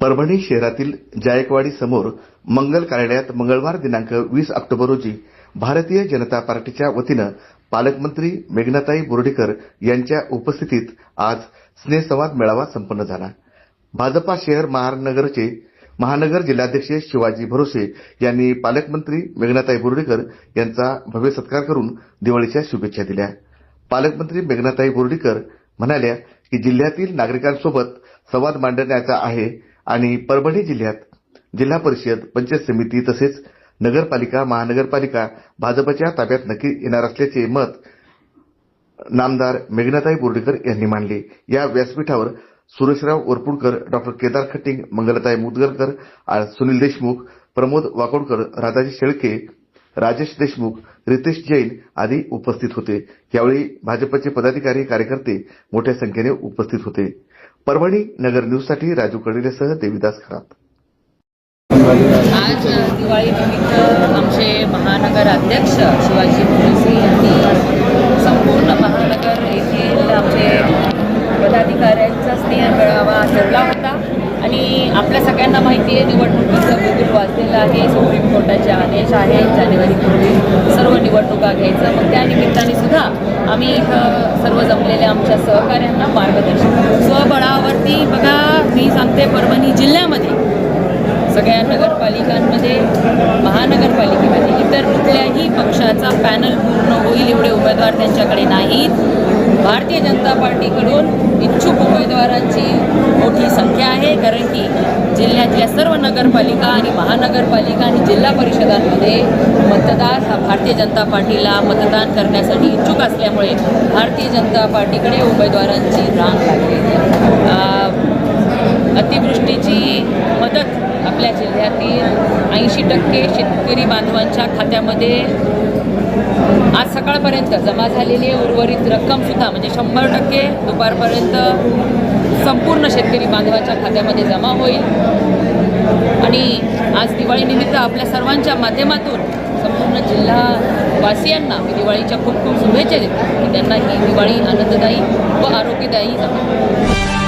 परभणी शहरातील जायकवाडी समोर मंगल कार्यालयात मंगळवार दिनांक वीस ऑक्टोबर रोजी भारतीय जनता पार्टीच्या वतीनं पालकमंत्री मेघनाताई बोर्डीकर यांच्या उपस्थितीत आज स्नेहसंवाद मेळावा संपन्न झाला. भाजपा शहर महानगरचे महानगर जिल्हाध्यक्ष शिवाजी भरोसे यांनी पालकमंत्री मेघनाताई बोर्डीकर यांचा भव्य सत्कार करून दिवाळीच्या शुभेच्छा दिल्या. पालकमंत्री मेघनाताई बोर्डीकर म्हणाल्या की जिल्ह्यातील नागरिकांसोबत संवाद मांडण्याचा आहे. आणि परभणी जिल्ह्यात जिल्हा परिषद पंचायत समिती तसेच नगरपालिका महानगरपालिका भाजपच्या ताब्यात नक्की येणार असल्याचे मत नामदार मेघनाताई बोर्डीकर यांनी मांडले. या व्यासपीठावर सुरेशराव वरपुडकर डॉक्टर केदार खटिंग मंगलताई मुदगलकर सुनील देशमुख प्रमोद वाकोडकर राधाजी शेळके राजेश देशमुख रितेश जैन आदी उपस्थित होते. यावेळी भाजपचे पदाधिकारी कार्यकर्ते मोठ्या संख्येने उपस्थित होते. परभणी नगर न्यूजसाठी राजू कडिलेसह देविदास खरात. आज दिवाळीनिमित्त आमचे महानगर अध्यक्ष शिवाजी भोसे यांनी संपूर्ण महानगर येथील आमचे पदाधिकाऱ्यांचा स्नेह मेळावा ठेवला होता. आणि आपल्या सगळ्यांना माहिती आहे निवडणुकीचं बिगुल वाजलेलं आहे सुप्रीम कोर्टाचे आदेश आहे जानेवारीपूर्वी सर्व निवडणुका घ्यायचं. मग त्या निमित्ताने सुद्धा आम्ही इथं सर्व जमलेल्या आमच्या सहकाऱ्यांना मार्गदर्शन स्वबळा परभणी जिल्ह्यामध्ये सगळ्या नगरपालिकांमध्ये महानगरपालिकेमध्ये इतर कुठल्याही पक्षाचा पॅनल पूर्ण होईल एवढे उमेदवार त्यांच्याकडे नाहीत. भारतीय जनता पार्टीकडून इच्छुक उमेदवारांची मोठी संख्या आहे कारण की जिल्ह्यातल्या सर्व नगरपालिका आणि महानगरपालिका आणि जिल्हा परिषदांमध्ये मतदार हा भारतीय जनता पार्टीला मतदान करण्यासाठी इच्छुक असल्यामुळे भारतीय जनता पार्टीकडे उमेदवारांची रांग लागलेली आहे आ, अतिवृष्टीची मदत आपल्या जिल्ह्यातील ऐंशी टक्के शेतकरी बांधवांच्या खात्यामध्ये आज सकाळपर्यंत जमा झालेली उर्वरित रक्कमसुद्धा म्हणजे शंभर टक्के दुपारपर्यंत संपूर्ण शेतकरी बांधवाच्या खात्यामध्ये जमा होईल. आणि आज दिवाळीनिमित्त आपल्या सर्वांच्या माध्यमातून संपूर्ण जिल्हावासियांना मी दिवाळीच्या खूप खूप शुभेच्छा देतो. की त्यांना ही दिवाळी आनंददायी व आरोग्यदायी जातो